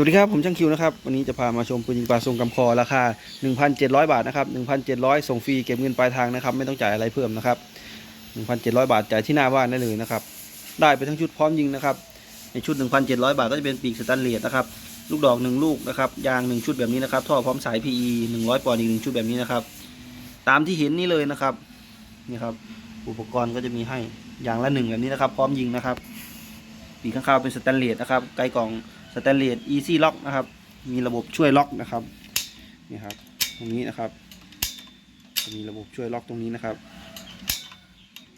วัสดีครับ ผมช่างคิวนะครับ วันนี้จะพามาชมปืนยิงปลาทรงกำคอราคา 1,700 บาทนะครับ 1,700 ส่งฟรีเก็บเงินปลายทางนะครับ ไม่ต้องจ่ายอะไรเพิ่มนะครับ 1,700 บาทจ่ายที่หน้าบ้านได้เลยนะครับ ได้ไปทั้งชุดพร้อมยิงนะครับ ในชุด 1,700 บาทก็จะเป็นปีกสแตนเลสนะครับ ลูกดอก 1 ลูกนะครับยาง 1 ชุดแบบนี้นะครับ ท่อพร้อมสาย PE 100 ปอนด์อีก1ชุดแบบนี้นะครับ ตามที่เห็นนี่เลยนะครับ นี่ครับ อุปกรณ์ก็จะมีให้อย่างละหนึ่งแบบนี้นะครับ พร้อมยิงนะครับ ปีกข้างๆเป็นสแตนเลสนะครับไกลกล่อง สแตนเลส Easy Lock นะครับ มีระบบช่วยล็อกนะครับนี่ครับ ตรงนี้นะครับจะมีระบบช่วยล็อกตรงนี้นะครับ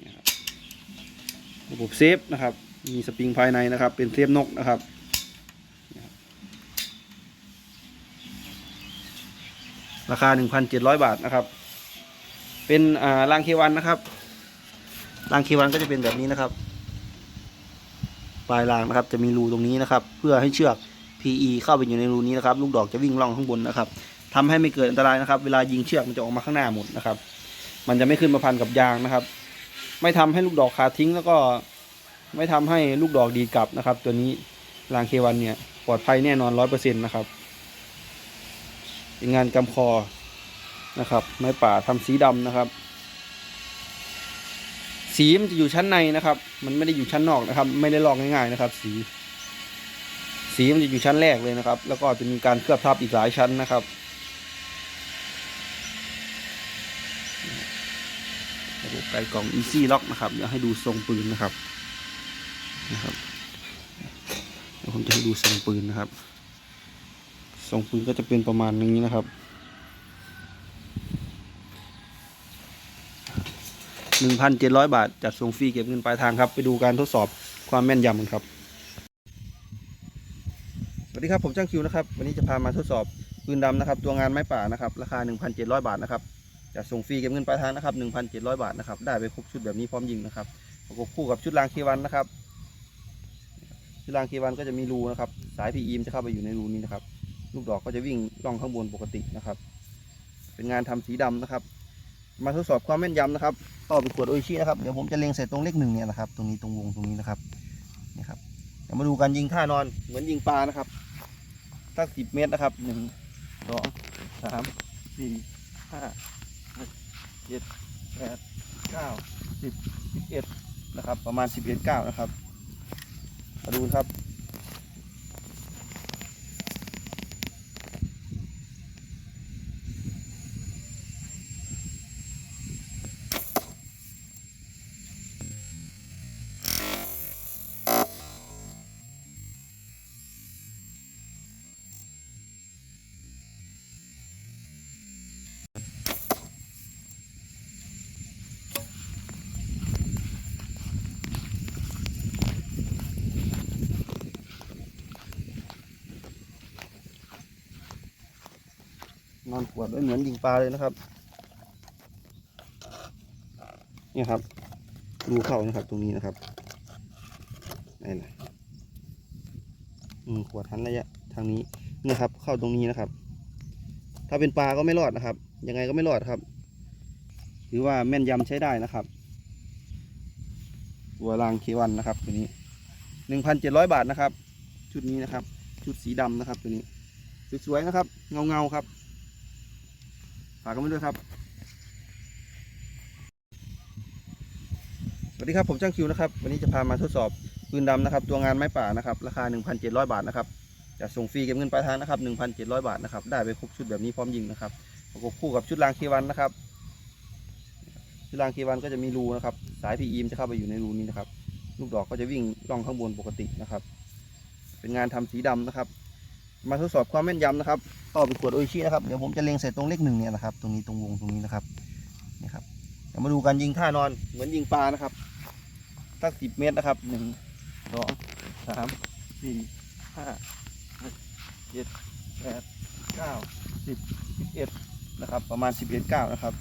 นี่ครับ ระบบเซฟนะครับ มีสปริงภายในนะครับ เป็นเซฟนกนะครับนี่ครับราคา 1,700 บาทนะครับ เป็นอ่ารางเควันนะครับ รางเควันก็จะเป็นแบบนี้นะครับ ปลายรางนะครับ จะมีรูตรงนี้นะครับ เพื่อให้เชือก PE เข้าไปอยู่ในรูนี้นะครับ ลูกดอกจะวิ่งล่องข้างบนนะครับทำให้ไม่เกิดอันตรายนะครับ เวลายิงเชือกมันจะออกมาข้างหน้าหมดนะครับ มันจะไม่ขึ้นมาพันกับยางนะครับ ไม่ทำให้ลูกดอกขาดทิ้งแล้วก็ไม่ทำให้ลูกดอกดีกลับนะครับ ตัวนี้รางเควันเนี่ยปลอดภัยแน่นอนร้อยเปอร์เซ็นต์นะครับเป็นงานกำคอนะครับ ไม้ป่าทำสีดำนะครับ สีมันจะอยู่ชั้นในนะครับ มันไม่ได้อยู่ชั้นนอกนะครับ ไม่ได้ลอกง่ายๆนะครับ สี สีมันจะอยู่ชั้นแรกเลยนะครับ แล้วก็จะมีการเคลือบทับอีกหลายชั้นนะครับระบบไกลกล่อง Easy Lock นะครับเดี๋ยวให้ดูทรงปืนนะครับนะครับเดี๋ยวผมจะให้ดูทรงปืนนะครับ ทรงปืนก็จะเป็นประมาณนี้นะครับ 1,700 บาท จัดส่งฟรีเก็บเงินปลายทางครับ ไปดูการทดสอบความแม่นยำกันครับ สวัสดีครับผมช่างคิวนะครับ วันนี้จะพามาทดสอบปืนดำนะครับ ตัวงานไม้ป่านะครับ ราคา 1,700 บาทนะครับ จัดส่งฟรีเก็บเงินปลายทางนะครับ 1,700 บาทนะครับ ได้ไปครบชุดแบบนี้พร้อมยิงนะครับ ประกบคู่กับชุดรางเควันนะครับ ชุดรางเควันก็จะมีรูนะครับ สาย PE มจะเข้าไปอยู่ในรูนี้นะครับ ลูกดอกก็จะวิ่งล่องข้างบนปกตินะครับ เป็นงานทำสีดำนะครับ มาทดสอบความแม่นยำนะครับต่อไปขวดโออิชินะครับเดี๋ยวผมจะเล็งใส่ตรงเลขหนึ่งเนี่ยนะครับ ตรงนี้ตรงวงตรงนี้นะครับนี่ครับเดี๋ยวมาดูการยิงท่านอนเหมือนยิงปลานะครับสักสิบเมตรนะครับหนึ่งสองสามสี่ห้าหกเจ็ดแปดเก้าสิบสิบเอ็ดนะครับ ประมาณสิบเอ็ดเก้านะครับมาดูครับ นอนขวดไว้เหมือนยิงปลาเลยนะครับ นี่ครับรูเข้านะครับตรงนี้นะครับนี่แหละอืมขวดหันระยะทางนี้นี่ครับ เข้าตรงนี้นะครับ ถ้าเป็นปลาก็ไม่รอดนะครับ ยังไงก็ไม่รอดครับถือว่าแม่นยำใช้ได้นะครับตัวรางเควันนะครับตัวนี้หนึ่งพันเจ็ดร้อยบาทนะครับ ชุดนี้นะครับ ชุดสีดำนะครับตัวนี้สวยๆนะครับ เงาๆครับ ฝากกันไว้ด้วยครับ สวัสดีครับผมช่างคิวนะครับ วันนี้จะพามาทดสอบปืนดำนะครับ ตัวงานไม้ป่านะครับ ราคา 1,700 บาทนะครับจะส่งฟรีเก็บเงินปลายทางนะครับ 1,700 บาทนะครับ ได้ไปครบชุดแบบนี้พร้อมยิงนะครับประกบคู่กับชุดรางเควันนะครับชุดรางเควันก็จะมีรูนะครับ สาย PE มจะเข้าไปอยู่ในรูนี้นะครับ ลูกดอกก็จะวิ่งล่องข้างบนปกตินะครับ เป็นงานทำสีดำนะครับ มาทดสอบความแม่นยำนะครับ ต่อไปขวดโออิชินะครับ เดี๋ยวผมจะเล็งใส่ตรงเลขหนึ่งเนี่ยนะครับ ตรงนี้ตรงวงตรงนี้นะครับ นี่ครับ เดี๋ยวมาดูการยิงท่านอน เหมือนยิงปลานะครับ สักสิบเมตรนะครับ หนึ่ง สอง สาม สี่ ห้าหกเจ็ดแปดเก้าสิบสิบเอ็ดนะครับ ประมาณสิบเอ็ดเก้านะครับ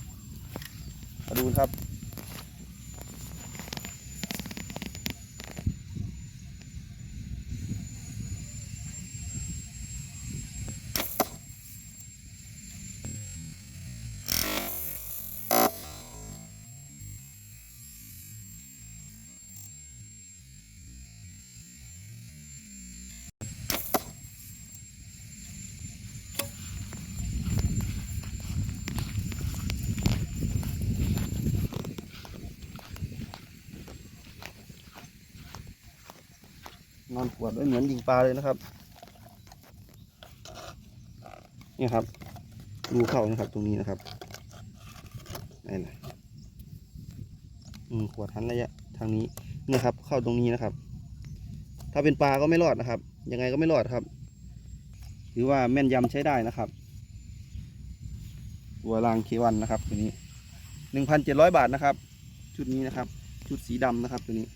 มาดูครับ อนขวดไว้เหมือนยิงปลาเลยนะครับนี่ครับรูเข้านะครับ ตรงนี้นะครับนี่นะอืมขวดหันระยะทางนี้นี่ครับ เข้าตรงนี้นะครับ ถ้าเป็นปลาก็ไม่รอดนะครับ ยังไงก็ไม่รอดครับ ถือว่าแม่นยำใช้ได้นะครับ ตัวรางเควันนะครับตัวนี้หนึ่งพันเจ็ดร้อยบาทนะครับ ชุดนี้นะครับ ชุดสีดำนะครับตัวนี้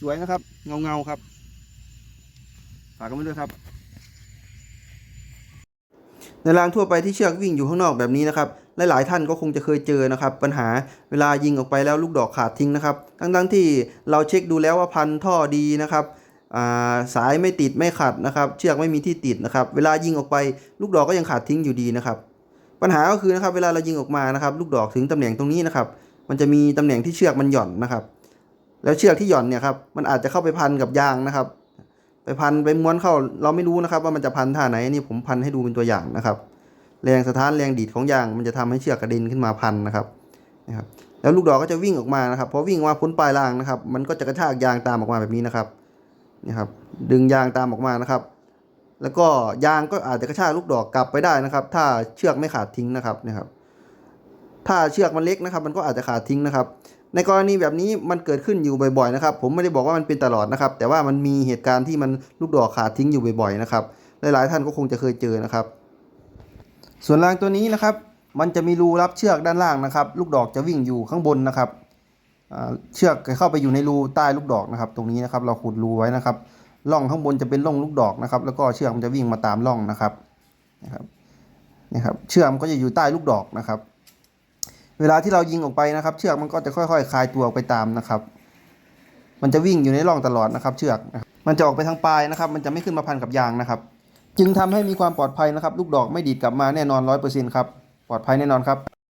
สวยๆนะครับ เงาๆครับ ฝากกันไว้ด้วยครับ ในรางทั่วไปที่เชือกวิ่งอยู่ข้างนอกแบบนี้นะครับหลายๆท่านก็คงจะเคยเจอนะครับ ปัญหาเวลายิงออกไปแล้วลูกดอกขาดทิ้งนะครับทั้งๆที่เราเช็คดูแล้วว่าพันท่อดีนะครับาสายไม่ติดไม่ขัดนะครับ เชือกไม่มีที่ติดนะครับ เวลายิงออกไปลูกดอกก็ยังขาดทิ้งอยู่ดีนะครับ ปัญหาก็คือนะครับ เวลาเรายิงออกมานะครับ ลูกดอกถึงตำแหน่งตรงนี้นะครับ มันจะมีตำแหน่งที่เชือกมันหย่อนนะครับ แล้วเชือกที่หย่อนเนี่ยครับมันอาจจะเข้าไปพันกับยางนะครับ พันไปม้วนเข้าเราไม่รู้นะครับว่ามันจะพันท่าไหนนี่ผมพันให้ดูเป็นตัวอย่างนะครับ แรงสะท้านแรงดีดของยางมันจะทำให้เชือกกระเด็นขึ้นมาพันนะครับนะครับ แล้วลูกดอกก็จะวิ่งออกมานะครับพอวิ่งมาพ้นปลายรางนะครับ มันก็จะกระชากยางตามออกมาแบบนี้นะครับนี่ครับ ดึงยางตามออกมานะครับ แล้วก็ยางก็อาจจะกระชากลูกดอกกลับไปได้นะครับ ถ้าเชือกไม่ขาดทิ้งนะครับนี่ครับ ถ้าเชือกมันเล็กนะครับ มันก็อาจจะขาดทิ้งนะครับ ในกรณีแบบนี้มันเกิดขึ้นอยู่บ่อยๆนะครับ ผมไม่ได้บอกว่ามันเป็นตลอดนะครับ แต่ว่ามันมีเหตุการณ์ที่มันลูกดอกขาดทิ้งอยู่บ่อยๆนะครับ หลายๆท่านก็คงจะเคยเจอนะครับ ส่วนรางตัวนี้นะครับ มันจะมีรูรับเชือกด้านล่างนะครับ ลูกดอกจะวิ่งอยู่ข้างบนนะครับเชือกจะเข้าไปอยู่ในรูใต้ลูกดอกนะครับ ตรงนี้นะครับ เราขุดรูไว้นะครับร่องข้างบนจะเป็นร่องลูกดอกนะครับ แล้วก็เชือกมันจะวิ่งมาตามร่องนะครับนะครับนี่ครับเชือกมันก็จะอยู่ใต้ลูกดอกนะครับ เวลาที่เรายิงออกไปนะครับ เชือกมันก็จะค่อยๆคลายตัวออกไปตามนะครับ มันจะวิ่งอยู่ในร่องตลอดนะครับ เชือก มันจะออกไปทางปลายนะครับ มันจะไม่ขึ้นมาพันกับยางนะครับ จึงทำให้มีความปลอดภัยนะครับ ลูกดอกไม่ดีดกลับมาแน่นอนร้อยเปอร์เซ็นต์ครับ ปลอดภัยแน่นอนครับ